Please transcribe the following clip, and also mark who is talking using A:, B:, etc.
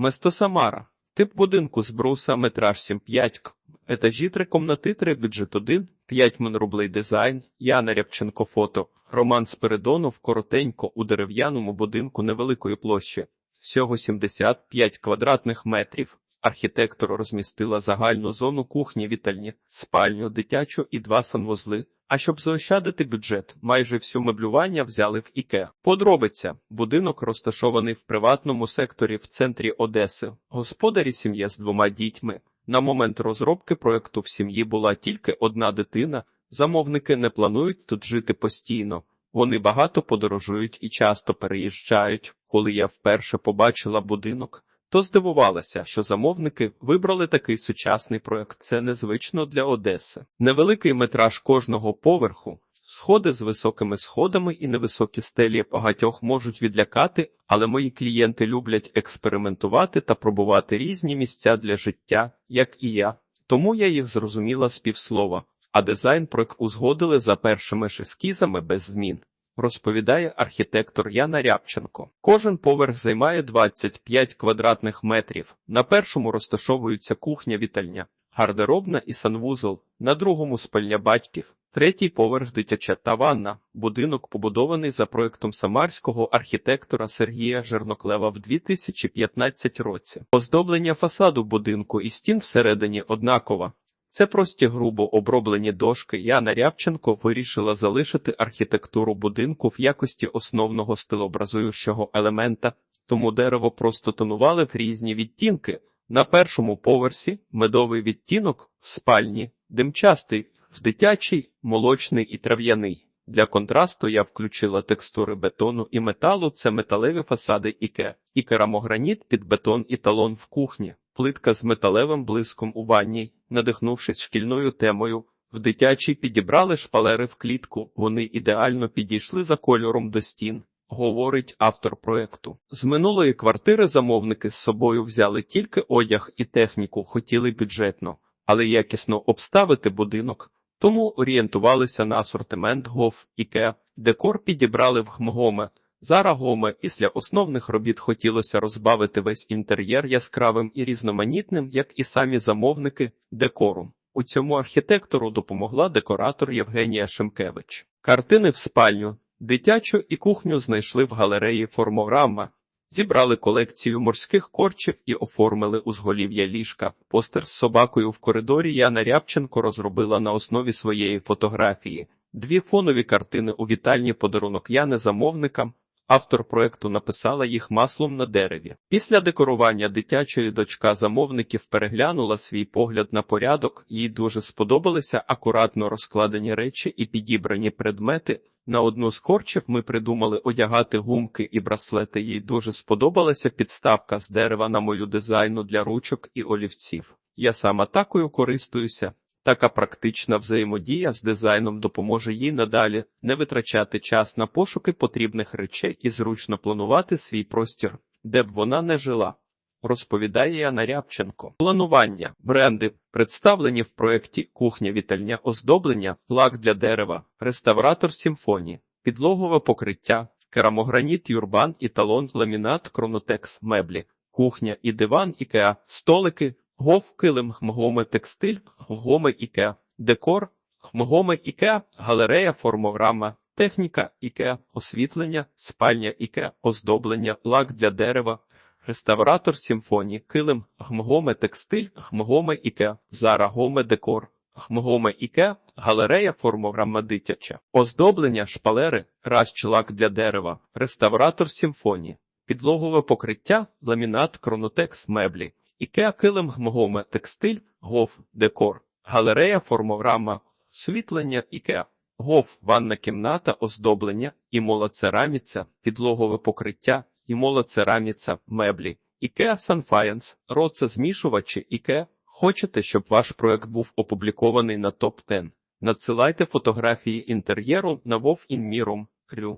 A: Место Самара. Тип будинку з бруса, метраж 7,5 к. Етажі 3 комнати 3, бюджет 1, 5 мн рублей дизайн, Яна Рябченко фото. Роман Спиридонов коротенько у дерев'яному будинку невеликої площі. Всього 75 квадратних метрів. Архітектор розмістила загальну зону кухні, вітальні, спальню, дитячу і два санвузли. А щоб заощадити бюджет, майже всю меблювання взяли в ІКЕ. Подробиця. Будинок розташований в приватному секторі в центрі Одеси. Господарі сім'я з двома дітьми. На момент розробки проекту в сім'ї була тільки одна дитина. Замовники не планують тут жити постійно. Вони багато подорожують і часто переїжджають. Коли я вперше побачила будинок, то здивувалася, що замовники вибрали такий сучасний проект. Це незвично для Одеси. Невеликий метраж кожного поверху, сходи з високими сходами і невисокі стелі багатьох можуть відлякати, але мої клієнти люблять експериментувати та пробувати різні місця для життя, як і я. Тому я їх зрозуміла з півслова, а дизайн проект узгодили за першими ж ескізами без змін розповідає архітектор Яна Рябченко. Кожен поверх займає 25 квадратних метрів. На першому розташовуються кухня-вітальня, гардеробна і санвузол, на другому спальня батьків. Третій поверх дитяча та ванна. Будинок побудований за проектом самарського архітектора Сергія Жерноклева в 2015 році. Оздоблення фасаду будинку і стін всередині однаково. Це прості грубо оброблені дошки. Яна Рябченко вирішила залишити архітектуру будинку в якості основного стилобразуючого елемента, тому дерево просто тонували в різні відтінки. На першому поверсі медовий відтінок в спальні, димчастий, в дитячий, молочний і трав'яний. Для контрасту я включила текстури бетону і металу. Це металеві фасади іке, і керамограніт під бетон і талон в кухні плитка з металевим блиском у ванній, надихнувшись шкільною темою. В дитячій підібрали шпалери в клітку, вони ідеально підійшли за кольором до стін, говорить автор проекту. З минулої квартири замовники з собою взяли тільки одяг і техніку, хотіли бюджетно, але якісно обставити будинок, тому орієнтувалися на асортимент гов, іке, декор підібрали в гмгоме. Зара Гоме після основних робіт хотілося розбавити весь інтер'єр яскравим і різноманітним, як і самі замовники, декором. У цьому архітектору допомогла декоратор Євгенія Шимкевич. Картини в спальню, дитячу і кухню знайшли в галереї формограма, зібрали колекцію морських корчів і оформили узголів'я ліжка. Постер з собакою в коридорі Яна Рябченко розробила на основі своєї фотографії. Дві фонові картини у вітальні подарунок Яни замовникам. Автор проекту написала їх маслом на дереві. Після декорування дитячої дочка замовників переглянула свій погляд на порядок, їй дуже сподобалися акуратно розкладені речі і підібрані предмети. На одну з корчів ми придумали одягати гумки і браслети. Їй дуже сподобалася підставка з дерева на мою дизайну для ручок і олівців. Я сама такою користуюся. Така практична взаємодія з дизайном допоможе їй надалі не витрачати час на пошуки потрібних речей і зручно планувати свій простір, де б вона не жила. Розповідає Яна Рябченко. Планування, бренди, представлені в проєкті кухня вітальня оздоблення, лак для дерева, реставратор симфонії, підлогове покриття, керамограніт юрбан і талон ламінат Кронотекс меблі, кухня і диван ікеа, столики, Гов килим хмгоми текстиль, хмгоми іке, декор, хмгоми іке, галерея, формограма, техніка іке, освітлення, спальня іке, оздоблення, лак для дерева, реставратор симфонії, килим, хмгоме текстиль, хмгоме іке, зара гоме декор, хмгоме іке, галерея, формограма дитяча, оздоблення, шпалери, разч лак для дерева, реставратор симфонії, підлогове покриття, ламінат, кронотекс, меблі. Ікеа килим гмгоме текстиль, гов, декор, галерея, формограма, світлення, ікеа, гов, ванна кімната, оздоблення, імола цераміця, підлогове покриття, імола цераміця, меблі, ікеа санфаєнс, роце змішувачі, ікеа. Хочете, щоб ваш проект був опублікований на топ 10 Надсилайте фотографії інтер'єру на Вов Інміром. Крю.